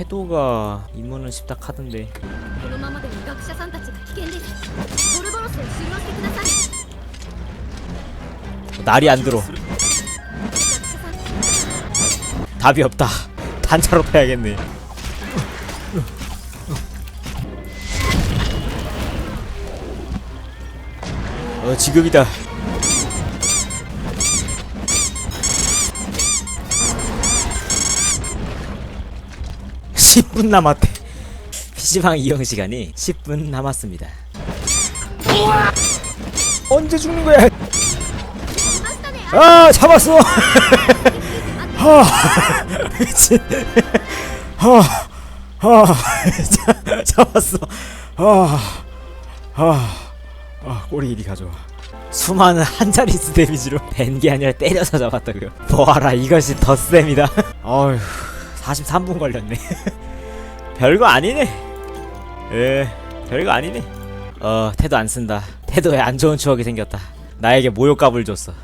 태도가 임무는 쉽다 카던데. 날이 안 들어. 답이 없다. 단차로 패야겠네. 어 지금이다. 10분 남았대. PC방 이용 시간이 10분 남았습니다. 언제 죽는 거야? 아 잡았어. 하 미친. 하하 잡았어. 하하 아, 꼬리 이리 가져와. 수많은 한자리수 데미지로 된 게 아니라 때려서 잡았다고요. 보아라 이것이 덧셈이다. 어휴 43분 걸렸네. 별거 아니네. 예 별거 아니네. 어 태도 안 쓴다. 태도에 안 좋은 추억이 생겼다. 나에게 모욕값을 줬어